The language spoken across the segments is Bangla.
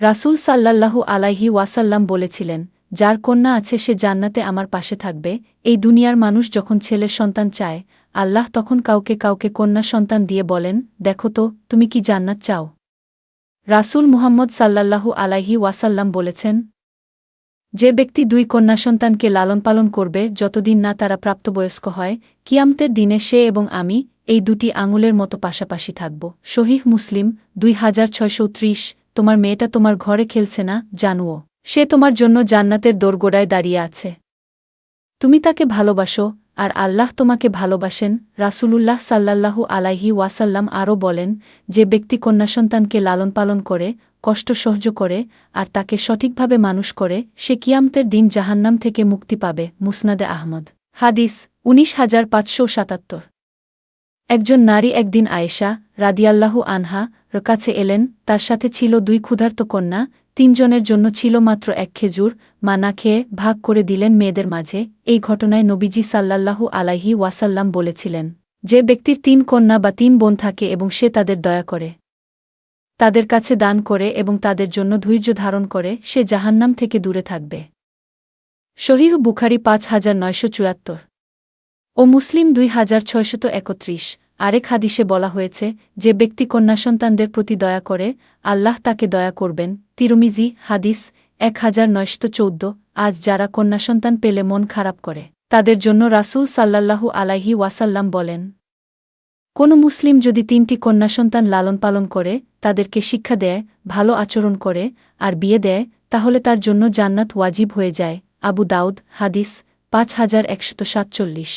রাসূল সাল্লাল্লাহু আলাইহি ওয়াসাল্লাম বলেছিলেন, যার কন্যা আছে সে জান্নাতে আমার পাশে থাকবে। এই দুনিয়ার মানুষ যখন ছেলের সন্তান চায়, আল্লাহ তখন কাউকে কাউকে কন্যা সন্তান দিয়ে বলেন, দেখো তো, তুমি কি জান্নাত চাও? রাসূল মুহাম্মদ সাল্লাল্লাহু আলাইহি ওয়াসাল্লাম বলেছেন, যে ব্যক্তি দুই কন্যা সন্তানকে লালন পালন করবে, যতদিন না তারা প্রাপ্তবয়স্ক হয়, কিয়ামতের দিনে সে এবং আমি এই দুটি আঙুলের মতো পাশাপাশি থাকব। শহীহ মুসলিম দুই হাজার ছয়শো ত্রিশ তোমার মেয়েটা তোমার ঘরে খেলছে না, জানুও। সে তোমার জন্য জান্নাতের দোরগোড়ায় দাঁড়িয়ে আছে। তুমি তাকে ভালোবাসো, আর আল্লাহ তোমাকে ভালোবাসেন, রাসূলুল্লাহ সাল্লাল্লাহু আলাইহি ওয়াসাল্লাম আরও বলেন, যে ব্যক্তি কন্যা সন্তানকে লালন পালন করে, কষ্ট সহ্য করে, আর তাকে সঠিকভাবে মানুষ করে, সে কিয়ামতের দিন জাহান্নাম থেকে মুক্তি পাবে, মুসনাদে আহমদ। হাদিস উনিশ হাজার পাঁচশো সাতাত্তর। একজন নারী একদিন আয়েশা রাদিয়াল্লাহু আনহা র কাছে এলেন, তার সাথে ছিল দুই ক্ষুধার্ত কন্যা, তিনজনের জন্য ছিল মাত্র এক খেজুর, মা না খেয়ে ভাগ করে দিলেন মেয়েদের মাঝে। এই ঘটনায় নবীজি সাল্লাল্লাহু আলাইহি ওয়াসাল্লাম বলেছিলেন, যে ব্যক্তির তিন কন্যা বা তিন বোন থাকে এবং সে তাদের দয়া করে, তাদের কাছে দান করে এবং তাদের জন্য ধৈর্য ধারণ করে, সে জাহান্নাম থেকে দূরে থাকবে। শহীহ বুখারি পাঁচ হাজার নয়শো চুয়াত্তর। ও মুসলিম দুই হাজার ছয়শত একত্রিশ, আরেক হাদিসে বলা হয়েছে যে ব্যক্তি কন্যাসন্তানদের প্রতি দয়া করে, আল্লাহ তাকে দয়া করবেন। তিরুমিজি, হাদিস, এক হাজার নয়শত চৌদ্দ, আজ যারা কন্যাসন্তান পেলে মন খারাপ করে, তাদের জন্য রাসূল সাল্লাল্লাহু আলাইহি ওয়াসাল্লাম বলেন, কোনো মুসলিম যদি তিনটি কন্যা সন্তান লালন পালন করে, তাদেরকে শিক্ষা দেয়, ভালো আচরণ করে, আর বিয়ে দেয়, তাহলে তার জন্য জান্নাত ওয়াজিব হয়ে যায়। আবু দাউদ, হাদিস, পাঁচ হাজার একশত সাতচল্লিশ।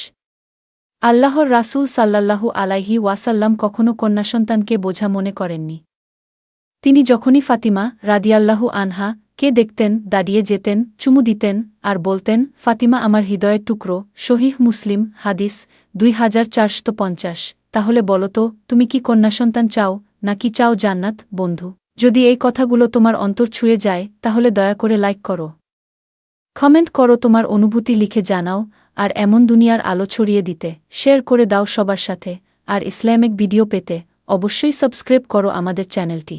আল্লাহর রাসূল সাল্লাল্লাহু আলাইহি ওয়াসাল্লাম কখনও কন্যা সন্তানকে বোঝা মনে করেননি। তিনি যখনই ফাতিমা রাদিয়াল্লাহু আনহা কে দেখতেন, দাঁড়িয়ে যেতেন, চুমু দিতেন আর বলতেন, ফাতিমা আমার হৃদয়ের টুকরো শহীহ মুসলিম, হাদিস দুই হাজার চারশত পঞ্চাশ, তাহলে বলো তো, তুমি কি কন্যা সন্তান চাও, নাকি চাও জান্নাত, বন্ধু? যদি এই কথাগুলো তোমার অন্তর ছুঁয়ে যায়, তাহলে দয়া করে লাইক করো। কমেন্ট করো তোমার অনুভূতি লিখে জানাও, আর এমন দুনিয়ার আলো ছড়িয়ে দিতে। শেয়ার করে দাও সবার সাথে, আর ইসলামিক ভিডিও পেতে অবশ্যই সাবস্ক্রাইব করো আমাদের চ্যানেলটি